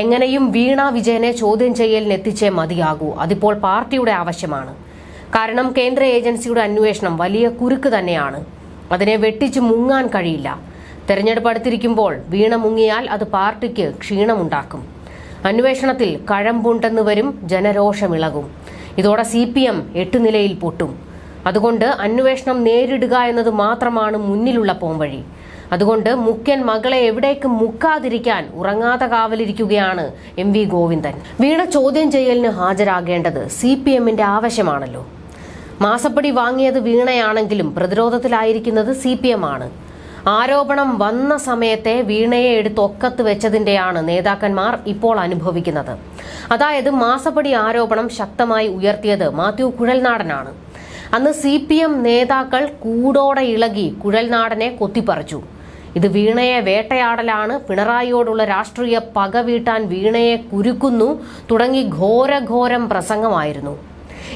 എങ്ങനെയും വീണ വിജയനെ ചോദ്യം ചെയ്യലിന് എത്തിച്ചേ മതിയാകൂ. അതിപ്പോൾ പാർട്ടിയുടെ ആവശ്യമാണ്. കാരണം കേന്ദ്ര ഏജൻസിയുടെ അന്വേഷണം വലിയ കുരുക്ക് തന്നെയാണ്. അതിനെ വെട്ടിച്ച് മുങ്ങാൻ കഴിയില്ല. തെരഞ്ഞെടുപ്പ് അടുത്തിരിക്കുമ്പോൾ വീണ മുങ്ങിയാൽ അത് പാർട്ടിക്ക് ക്ഷീണമുണ്ടാക്കും. അന്വേഷണത്തിൽ കഴമ്പുണ്ടെന്ന് വരും ജനരോഷമിളകും. ഇതോടെ സി പി എം എട്ട് നിലയിൽ പൊട്ടും. അതുകൊണ്ട് അന്വേഷണം നേരിടുക എന്നത് മാത്രമാണ് മുന്നിലുള്ള പോംവഴി. അതുകൊണ്ട് മുഖ്യൻ മകളെ എവിടേക്ക് മുക്കാതിരിക്കാൻ ഉറങ്ങാതെ കാവലിരിക്കുകയാണ് എം വി ഗോവിന്ദൻ. വീണ ചോദ്യം ചെയ്യലിന് ഹാജരാകേണ്ടത് സി പി എമ്മിന്റെ ആവശ്യമാണല്ലോ. മാസപ്പടി വാങ്ങിയത് വീണയാണെങ്കിലും പ്രതിരോധത്തിലായിരിക്കുന്നത് സി പി എം ആണ് ആരോപണം വന്ന സമയത്തെ വീണയെ എടുത്ത് ഒക്കത്ത് വെച്ചതിന്റെയാണ് നേതാക്കന്മാർ ഇപ്പോൾ അനുഭവിക്കുന്നത്. അതായത് മാസപ്പടി ആരോപണം ശക്തമായി ഉയർത്തിയത് മാത്യു കുഴൽനാടനാണ്. അന്ന് സി പി എം നേതാക്കൾ കൂടോടെ ഇളകി കുഴൽനാടനെ കൊത്തിപ്പറിച്ചു. ഇത് വീണയെ വേട്ടയാടലാണ്. പിണറായിയോടുള്ള രാഷ്ട്രീയ പക വീട്ടാൻ വീണയെ കുരുക്കുന്നു. തുടങ്ങി ഘോരഘോരം പ്രസംഗമായിരുന്നു.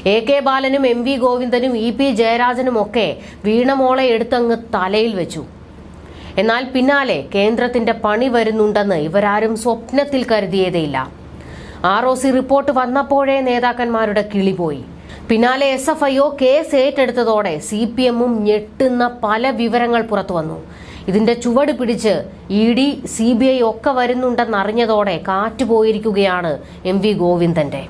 എ കെ ബാലനും എം വി ഗോവിന്ദനും ഇ പി ജയരാജനും ഒക്കെ വീണമോളെ എടുത്തങ്ങ് തലയിൽ വെച്ചു. എന്നാൽ പിന്നാലെ കേന്ദ്രത്തിന്റെ പണി വരുന്നുണ്ടെന്ന് ഇവരാരും സ്വപ്നത്തിൽ കരുതിയതേയില്ല. ആർ ഒ സി റിപ്പോർട്ട് വന്നപ്പോഴേ നേതാക്കന്മാരുടെ കിളി പോയി. പിന്നാലെ S F I O case ഏറ്റെടുത്തതോടെ C P എമ്മും ഞെട്ടുന്ന പല വിവരങ്ങൾ പുറത്തു വന്നു. ഇതിന്റെ ചുവട് പിടിച്ച് E D C B I ഒക്കെ വരുന്നുണ്ടെന്നറിഞ്ഞതോടെ കാറ്റുപോയിരിക്കുകയാണ് എം വി ഗോവിന്ദന്റെ.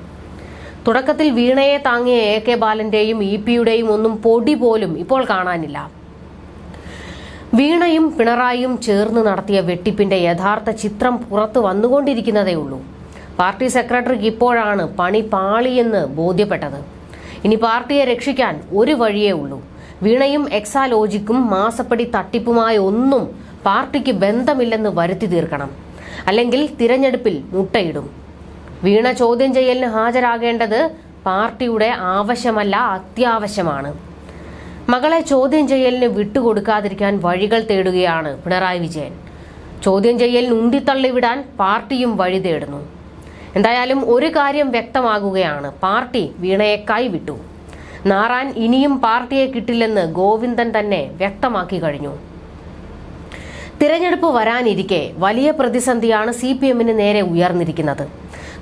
തുടക്കത്തിൽ വീണയെ താങ്ങിയ എ കെ ബാലന്റെയും ഇ പിയുടെയും ഒന്നും പൊടി പോലും ഇപ്പോൾ കാണാനില്ല. വീണയും പിണറായിയും ചേർന്ന് നടത്തിയ വെട്ടിപ്പിന്റെ യഥാർത്ഥ ചിത്രം പുറത്തു വന്നുകൊണ്ടിരിക്കുന്നതേയുള്ളൂ. പാർട്ടി സെക്രട്ടറിക്ക് ഇപ്പോഴാണ് പണി പാളിയെന്ന് ബോധ്യപ്പെട്ടത്. ഇനി പാർട്ടിയെ രക്ഷിക്കാൻ ഒരു വഴിയേ ഉള്ളൂ. വീണയും എക്സാലോജിക്കും മാസപ്പടി തട്ടിപ്പുമായ ഒന്നും പാർട്ടിക്ക് ബന്ധമില്ലെന്ന് വരുത്തി തീർക്കണം. അല്ലെങ്കിൽ തിരഞ്ഞെടുപ്പിൽ മുട്ടയിടും. വീണ ചോദ്യം ചെയ്യലിന് ഹാജരാകേണ്ടത് പാർട്ടിയുടെ ആവശ്യമല്ല അത്യാവശ്യമാണ്. മകളെ ചോദ്യം ചെയ്യലിന് വിട്ടുകൊടുക്കാതിരിക്കാൻ വഴികൾ തേടുകയാണ് പിണറായി വിജയൻ. ചോദ്യം ചെയ്യലിന് ഉന്തിത്തള്ളിവിടാൻ പാർട്ടിയും വഴി തേടുന്നു. എന്തായാലും ഒരു കാര്യം വ്യക്തമാകുകയാണ്. പാർട്ടി വീണയെ കൈവിട്ടു. നാറാൻ ഇനിയും പാർട്ടിയെ കിട്ടില്ലെന്ന് ഗോവിന്ദൻ തന്നെ വ്യക്തമാക്കി കഴിഞ്ഞു. തിരഞ്ഞെടുപ്പ് വരാനിരിക്കെ വലിയ പ്രതിസന്ധിയാണ് സി പി എമ്മിന് നേരെ ഉയർന്നിരിക്കുന്നത്.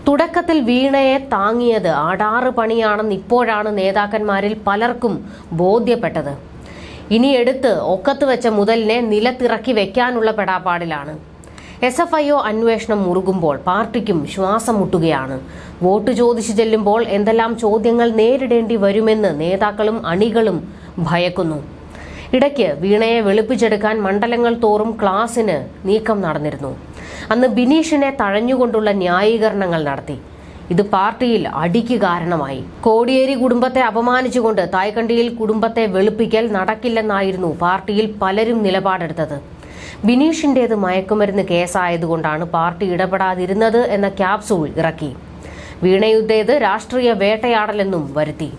തുടക്കത്തിൽ വീണയെ താങ്ങിയത് ആടാറ് പണിയാണെന്ന് ഇപ്പോഴാണ് നേതാക്കന്മാരിൽ പലർക്കും ബോധ്യപ്പെട്ടത്. ഇനി എടുത്ത് ഒക്കത്ത് വെച്ച മുതലിനെ നിലത്തിറക്കി വെക്കാനുള്ള പെടാപ്പാടിലാണ്. എസ് എഫ് ഐ ഒ അന്വേഷണം മുറുകുമ്പോൾ പാർട്ടിക്കും ശ്വാസം മുട്ടുകയാണ് വോട്ട് ചോദിച്ചു ചെല്ലുമ്പോൾ എന്തെല്ലാം ചോദ്യങ്ങൾ നേരിടേണ്ടി വരുമെന്ന് നേതാക്കളും അണികളും ഭയക്കുന്നു. ഇടയ്ക്ക് വീണയെ വെളുപ്പിച്ചെടുക്കാൻ മണ്ഡലങ്ങൾ തോറും ക്ലാസിന് നീക്കം നടന്നിരുന്നു. അന്ന് ബിനീഷിനെ തഴഞ്ഞുകൊണ്ടുള്ള ന്യായീകരണങ്ങൾ നടത്തി. ഇത് പാർട്ടിയിൽ അടിക്ക് കാരണമായി. കോടിയേരി കുടുംബത്തെ അപമാനിച്ചുകൊണ്ട് തായ്ക്കണ്ടിയിൽ കുടുംബത്തെ വെളുപ്പിക്കൽ നടക്കില്ലെന്നായിരുന്നു പാർട്ടിയിൽ പലരും നിലപാടെടുത്തത്. ബിനീഷിന്റേത് മയക്കുമരുന്ന് കേസായതുകൊണ്ടാണ് പാർട്ടി ഇടപെടാതിരുന്നത് എന്ന ക്യാപ്സൂൾ ഇറക്കി. വീണയുദ്ധേത് രാഷ്ട്രീയ വേട്ടയാടലെന്നും വരുത്തി.